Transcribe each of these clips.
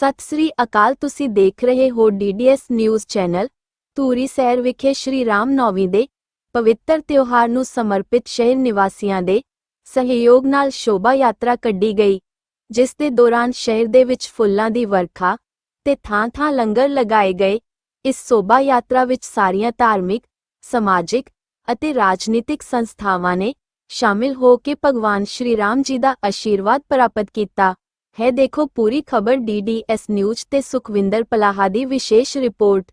ਸਤਿ ਸ੍ਰੀ ਅਕਾਲ, ਤੁਸੀਂ ਦੇਖ ਰਹੇ ਹੋ ਡੀਡੀਐਸ ਨਿਊਜ਼ ਚੈਨਲ, ਧੂਰੀ ਸ਼ਹਿਰ ਵਿਖੇ ਸ਼੍ਰੀ ਰਾਮ ਨੌਮੀ ਦੇ ਪਵਿੱਤਰ ਤਿਉਹਾਰ ਨੂੰ ਸਮਰਪਿਤ ਸ਼ਹਿਰ ਨਿਵਾਸੀਆਂ ਦੇ ਸਹਿਯੋਗ ਨਾਲ ਸ਼ੋਭਾ ਯਾਤਰਾ ਕੱਢੀ ਗਈ, ਜਿਸ ਦੇ ਦੌਰਾਨ ਸ਼ਹਿਰ ਦੇ ਵਿੱਚ ਫੁੱਲਾਂ ਦੀ ਵਰਖਾ ਤੇ ਥਾਂ-ਥਾਂ ਲੰਗਰ ਲਗਾਏ ਗਏ। ਇਸ ਸ਼ੋਭਾ ਯਾਤਰਾ ਵਿੱਚ ਸਾਰੀਆਂ ਧਾਰਮਿਕ, ਸਮਾਜਿਕ ਅਤੇ ਰਾਜਨੀਤਿਕ ਸੰਸਥਾਵਾਂ ਨੇ ਸ਼ਾਮਿਲ ਹੋ ਕੇ ਭਗਵਾਨ ਸ਼੍ਰੀ ਰਾਮ ਜੀ ਦਾ ਆਸ਼ੀਰਵਾਦ ਪ੍ਰਾਪਤ ਕੀਤਾ। ਹੈ ਦੇਖੋ ਪੂਰੀ ਖਬਰ ਡੀਡੀਐਸ ਨਿਊਜ਼ ਤੇ ਸੁਖਵਿੰਦਰ ਪਲਾਹਾ ਦੀ ਵਿਸ਼ੇਸ਼ ਰਿਪੋਰਟ।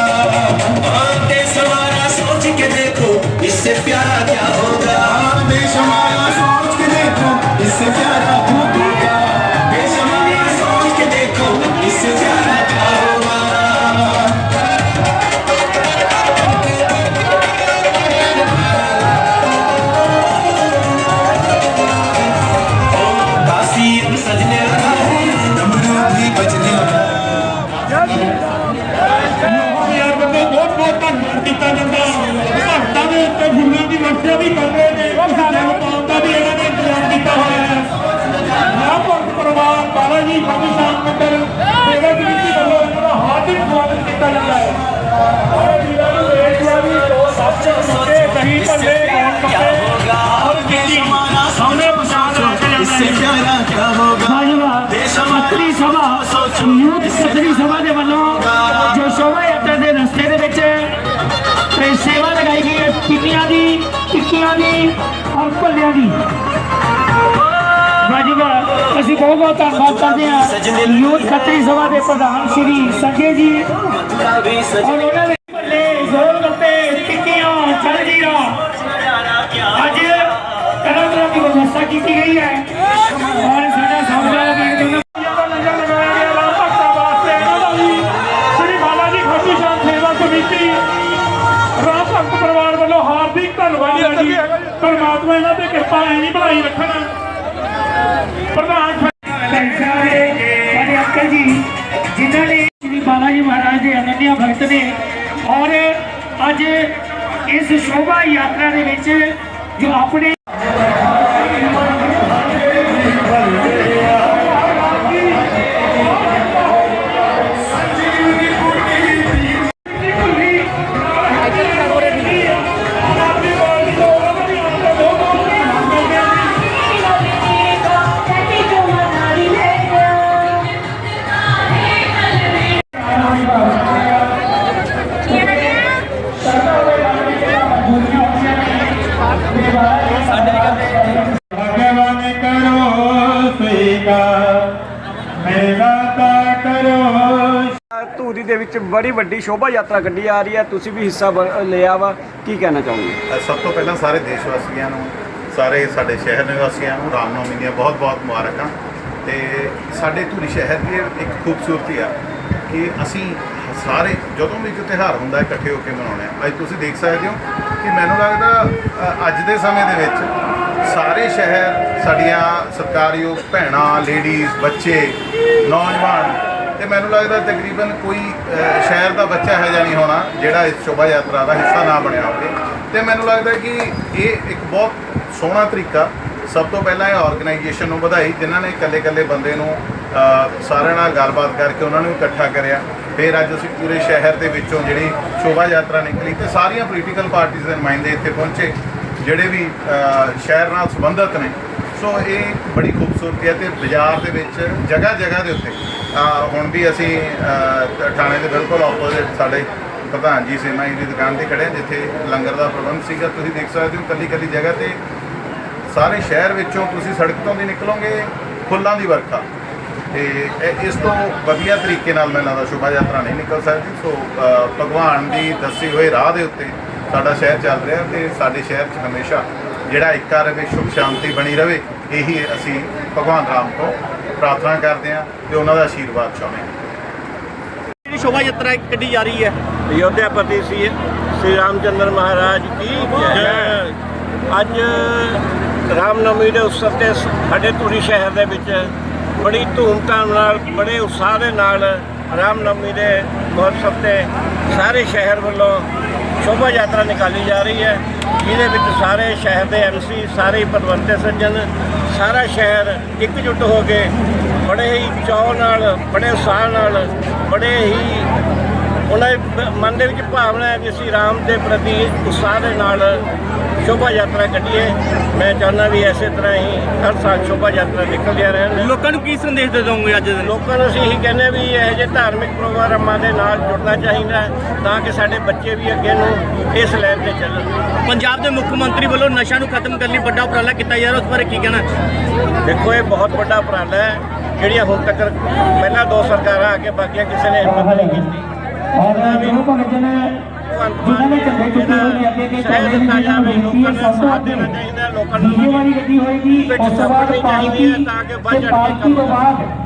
ਕੀਤਾ ਜਾਂਦਾ। ਭਗਤਾਂ ਦੇ ਉੱਤੇ ਫੁੱਲਾਂ ਦੀ ਵਰਤੋਂ ਵੀ ਕਰਦੇ ਨੇ। ਸਾਰਿਆਂ ਨੂੰ ਪਾਉਂਦਾ ਵੀ ਇਹਨਾਂ ਨੇ ਇੰਤਜ਼ਾਮ ਕੀਤਾ ਹੋਇਆ ਹੈ। ਨਾ ਭਗਤ ਪਰਿਵਾਰ ਬਾਬਾ ਜੀ ਫਤਿਹ ਸਾਹਿਬ ਮੰਦਰ, ਸੇਵਾ ਕਮੇਟੀ ਵੱਲੋਂ ਇਹਨਾਂ ਦਾ ਹਾਰਦਿਕ ਸਵਾਗਤ ਕੀਤਾ ਜਾਂਦਾ ਹੈ। ਔਰ ਵੀਰਾਂ ਨੂੰ ਦੇਖ ਵੀ ਦੋ ਸਭ ਸੱਚੇ ਦਹੀਂ ਭੱਲੇ ਕੌਣ ਕੱਪੇ ਔਰ ਸਾਹਮਣੇ ਪਛਾਣ ਰੱਖਿਆ ਜਾਂਦਾ ਹੈ। ਦੀ ਟਿੱਕੀਆਂ ਦੀ ਔਰ ਭੱਲਿਆਂ ਦੀ। ਵਾਜੀਵਾ ਅਸੀਂ ਬਹੁਤ ਬਹੁਤ ਧੰਨਵਾਦ ਕਰਦੇ ਹਾਂ ਯੂਥ ਖੱਤਰੀ ਸਭਾ ਦੇ ਪ੍ਰਧਾਨ ਸ਼੍ਰੀ ਸੰਜੇ ਜੀ। ਔਰ ਉਹਨਾਂ ਦੇ ਭੱਲੇ ਗੋਲ ਗੱਪੇ ਟਿੱਕੀਆਂ ਜਲਜੀਰਾ ਅੱਜ ਤਰ੍ਹਾਂ ਤਰ੍ਹਾਂ ਦੀ ਵਿਵਸਥਾ ਕੀਤੀ ਗਈ ਹੈ। ਪਰਮਾਤਮਾ ਇਹਨਾਂ ਤੇ ਕਿਰਪਾ ਐਂ ਹੀ ਬਣਾਈ ਰੱਖਣ। ਪ੍ਰਧਾਨ ਸਾਡੇ ਅੰਕਲ ਜੀ, ਜਿਨ੍ਹਾਂ ਨੇ ਸ੍ਰੀ ਬਾਲਾ ਜੀ ਮਹਾਰਾਜ ਦੇ ਅਨੰਨਿਆ ਭਗਤ ਨੇ ਔਰ ਅੱਜ ਇਸ ਸ਼ੋਭਾ ਯਾਤਰਾ ਦੇ ਵਿੱਚ ਜੋ ਆਪਣੇ ਮੇਰਾ ਤਾ ਕਰੋ। ਧੂਰੀ ਦੇ ਵਿੱਚ ਬੜੀ ਵੱਡੀ ਸ਼ੋਭਾ ਯਾਤਰਾ ਕੱਢੀ ਆ ਰਹੀ ਹੈ। ਤੁਸੀਂ ਵੀ ਹਿੱਸਾ ਬ- ਲਿਆ ਵਾ। ਕੀ ਕਹਿਣਾ ਚਾਹੋਗੇ? ਸਭ ਤੋਂ ਪਹਿਲਾਂ ਸਾਰੇ ਦੇਸ਼ ਵਾਸੀਆਂ ਨੂੰ ਸਾਰੇ ਸਾਡੇ ਸ਼ਹਿਰ ਨਿਵਾਸੀਆਂ ਨੂੰ ਰਾਮਨੌਮੀ ਦੀਆਂ ਬਹੁਤ-ਬਹੁਤ ਮੁਬਾਰਕਾਂ। ਤੇ ਸਾਡੇ ਧੂਰੀ ਸ਼ਹਿਰ ਦੀ ਇੱਕ ਖੂਬਸੂਰਤੀ ਆ ਕਿ ਅਸੀਂ ਸਾਰੇ ਜਦੋਂ ਵੀ ਕੋਈ ਤਿਉਹਾਰ ਹੁੰਦਾ ਹੈ, ਇਕੱਠੇ ਹੋ ਕੇ ਮਨਾਉਂਦੇ ਆ ਅੱਜ ਤੁਸੀਂ ਦੇਖ ਸਕਦੇ ਹੋ ਕਿ ਮੈਨੂੰ ਲੱਗਦਾ ਅ, ਅੱਜ ਦੇ ਸਮੇਂ ਦੇ ਵਿੱਚ ਸਾਰੇ ਸ਼ਹਿਰ ਸਾਡੀਆਂ ਸਤਿਕਾਰਯੋਗ ਭੈਣਾਂ ਲੇਡੀਜ਼ ਬੱਚੇ, ਨੌਜਵਾਨ ਤੇ ਮੈਨੂੰ ਲੱਗਦਾ ਤਕਰੀਬਨ ਕੋਈ ਸ਼ਹਿਰ ਦਾ ਬੱਚਾ ਹੈ ਜਾਂ ਨਹੀਂ ਹੋਣਾ ਜਿਹੜਾ ਇਸ ਸ਼ੋਭਾ ਯਾਤਰਾ ਦਾ ਹਿੱਸਾ ਨਾ ਬਣਿਆ ਹੋਵੇ। ਤੇ ਮੈਨੂੰ ਲੱਗਦਾ ਕਿ ਇਹ ਇੱਕ ਬਹੁਤ ਸੋਹਣਾ ਤਰੀਕਾ ਸਭ ਤੋਂ ਪਹਿਲਾਂ ਇਹ ਆਰਗੇਨਾਈਜੇਸ਼ਨ ਨੂੰ ਵਧਾਈ, ਜਿਨ੍ਹਾਂ ਨੇ ਇਕੱਲੇ-ਇਕੱਲੇ ਬੰਦੇ ਨੂੰ ਸਾਰਿਆਂ ਨਾਲ ਗੱਲਬਾਤ ਕਰਕੇ ਉਹਨਾਂ ਨੂੰ ਇਕੱਠਾ ਕਰਿਆ। ਫਿਰ ਅੱਜ ਅਸੀਂ ਪੂਰੇ ਸ਼ਹਿਰ ਦੇ ਵਿੱਚੋਂ ਜਿਹੜੀ ਸ਼ੋਭਾ ਯਾਤਰਾ ਨਿਕਲੀ ਤੇ ਸਾਰੀਆਂ ਪੋਲੀਟੀਕਲ ਪਾਰਟੀਆਂ ਦੇ ਨੁਮਾਇੰਦੇ ਇੱਥੇ ਪਹੁੰਚੇ। ਜਿਹੜੇ ਵੀ ਸ਼ਹਿਰ ਨਾਲ ਸੰਬੰਧਿਤ ਨੇ। ਸੋ ਇਹ ਬੜੀ ਖੂਬਸੂਰਤੀ ਹੈ ਤੇ ਬਾਜ਼ਾਰ ਦੇ ਵਿੱਚ ਜਗ੍ਹਾ ਜਗ੍ਹਾ ਦੇ ਉੱਤੇ। ਹੁਣ ਵੀ ਅਸੀਂ ਥਾਣੇ ਦੇ ਬਿਲਕੁਲ ਆਪੋਜ਼ਿਟ ਸਾਡੇ ਪ੍ਰਧਾਨ ਜੀ ਸੇਨਾ ਜੀ ਦੀ ਦੁਕਾਨ ਤੇ ਖੜੇ ਜਿੱਥੇ ਲੰਗਰ ਦਾ ਪ੍ਰਬੰਧ ਸੀਗਾ। ਤੁਸੀਂ ਦੇਖ ਸਕਦੇ ਹੋ ਕੱਲੀ ਕੱਲੀ ਜਗ੍ਹਾ ਤੇ ਸਾਰੇ ਸ਼ਹਿਰ ਵਿੱਚੋਂ ਤੁਸੀਂ ਸੜਕ ਤੋਂ ਦੀ ਨਿਕਲੋਗੇ ਫੁੱਲਾਂ ਦੀ ਵਰਖਾ। ਤੇ ਇਸ ਤੋਂ ਵਧੀਆ ਤਰੀਕੇ ਨਾਲ ਮੈਨੂੰ ਲੱਗਦਾ ਸ਼ੋਭਾ ਯਾਤਰਾ ਨਹੀਂ ਨਿਕਲ ਸਕਦੀ। ਸੋ ਭਗਵਾਨ ਦੀ ਦੱਸੀ ਹੋਏ ਰਾਹ ਦੇ ਉੱਤੇ ਸਾਡਾ ਸ਼ਹਿਰ ਚੱਲ ਰਿਹਾ ਤੇ ਸਾਡੇ ਸ਼ਹਿਰ 'ਚ ਹਮੇਸ਼ਾ ਜਿਹੜਾ ਏਕਾ ਰਵੇ ਸੁਖ ਸ਼ਾਂਤੀ ਬਣੀ ਰਵੇ ਇਹੀ ਅਸੀਂ ਭਗਵਾਨ ਰਾਮ ਤੋਂ ਪ੍ਰਾਰਥਨਾ ਕਰਦੇ ਹਾਂ ਤੇ ਉਹਨਾਂ ਦਾ ਆਸ਼ੀਰਵਾਦ ਚਾਹੁੰਦੇ ਹਾਂ। ਜਿਹੜੀ ਸ਼ੋਭਾ ਯਾਤਰਾ ਕੱਢੀ ਜਾ ਰਹੀ ਹੈ। ਅਯੋਧਿਆਪਤੀ ਸੀ ਸ੍ਰੀ ਰਾਮਚੰਦਰ ਮਹਾਰਾਜ ਕੀ ਜੈ। ਅੱਜ ਰਾਮਨਵਮੀ ਦੇ ਉਤਸਵ ਤੇ ਸਾਡੇ ਧੂਰੀ ਸ਼ਹਿਰ ਦੇ ਵਿੱਚ ਬੜੀ ਧੂਮਧਾਮ ਨਾਲ ਬੜੇ ਉਤਸ਼ਾਹ ਦੇ ਨਾਲ ਰਾਮਨਵਮੀ ਦੇ ਮਹੋਤਸਵ ਤੇ ਸਾਰੇ ਸ਼ਹਿਰ ਵੱਲੋਂ ਸ਼ੋਭਾ ਯਾਤਰਾ ਨਿਕਾਲੀ ਜਾ ਰਹੀ ਹੈ। ਜਿਹਦੇ ਵਿੱਚ ਸਾਰੇ ਸ਼ਹਿਰ ਦੇ ਐਮਸੀ ਸਾਰੇ ਪਰਵੰਤੇ ਸੱਜਣ, ਸਾਰਾ ਸ਼ਹਿਰ ਇਕਜੁੱਟ ਹੋ ਕੇ ਬੜੇ ਹੀ ਚਾਅ ਨਾਲ, ਬੜੇ ਉਤਸ਼ਾਹ ਨਾਲ, ਬੜੇ ਹੀ ਉਹਨਾਂ ਦੇ ਮਨ ਦੇ ਵਿੱਚ ਭਾਵਨਾ ਹੈ ਕਿ ਅਸੀਂ ਰਾਮ ਦੇ ਪ੍ਰਤੀ ਉਤਸ਼ਾਹ ਦੇ ਨਾਲ ਸ਼ੋਭਾ ਯਾਤਰਾ ਕੱਢੀਏ। ਮੈਂ ਚਾਹੁੰਦਾ ਵੀ ਐਸੇ ਤਰ੍ਹਾਂ ਹੀ ਹਰ ਸਾਲ ਸ਼ੋਭਾ ਯਾਤਰਾ ਨਿਕਲਦੀਆਂ ਰਹਿਣ। ਲੋਕਾਂ ਨੂੰ ਕੀ ਸੰਦੇਸ਼ ਦੇ ਦੋਗੇ ਅੱਜ ਦੇ ਲੋਕਾਂ ਨੂੰ ਅਸੀਂ ਇਹੀ ਕਹਿੰਦੇ ਵੀ ਇਹੋ ਜਿਹੇ ਧਾਰਮਿਕ ਪ੍ਰੋਗਰਾਮਾਂ ਦੇ ਨਾਲ ਜੁੜਨਾ ਚਾਹੀਦਾ ਤਾਂ ਕਿ ਸਾਡੇ ਬੱਚੇ ਵੀ ਅੱਗੇ ਨੂੰ ਇਸ ਲਾਈਨ ਤੇ ਚੱਲਣ। ਪੰਜਾਬ ਦੇ ਮੁੱਖ ਮੰਤਰੀ ਵੱਲੋਂ ਨਸ਼ਾ ਨੂੰ ਖਤਮ ਕਰਨ ਲਈ ਵੱਡਾ ਉਪਰਾਲਾ ਕੀਤਾ ਜਾ ਰਿਹਾ ਉਸ ਬਾਰੇ ਕੀ ਕਹਿਣਾ? ਦੇਖੋ ਇਹ ਬਹੁਤ ਵੱਡਾ ਉਪਰਾਲਾ ਹੈ ਜਿਹੜੀਆਂ ਹੁਣ ਤੱਕ ਪਹਿਲਾਂ ਦੋ ਸਰਕਾਰਾਂ ਆ ਕੇ ਬਾਕੀਆਂ ਕਿਸੇ ਨੇ ਹਿੰਮਤ ਨਹੀਂ ਕੀਤੀ। ਔਰ ਗੁਰੂ ਭਗਤ ਜੀ ਨੇ ਜਿਨ੍ਹਾਂ ਨੇ ਝੰਡੇ ਚੁੱਕੇ ਹੋਏ ਨੇ ਅੱਗੇ ਅੱਗੇ ਨੇ ਦਿੱਤਾ ਜਾਵੇ ਬੇਨਤੀ ਹੈ ਸਭ ਤੋਂ ਸਾਥ ਅੱਗੇ ਦੇਣਾ ਚਾਹੀਦਾ ਲੋਕਾਂ ਨੂੰ ਡੀਜੇ ਵਾਲੀ ਗੱਡੀ ਹੋਏਗੀ ਉਸ ਤੋਂ ਬਾਅਦ ਹੈ ਤਾਂ ਕੰਮ ਤੋਂ ਬਾਅਦ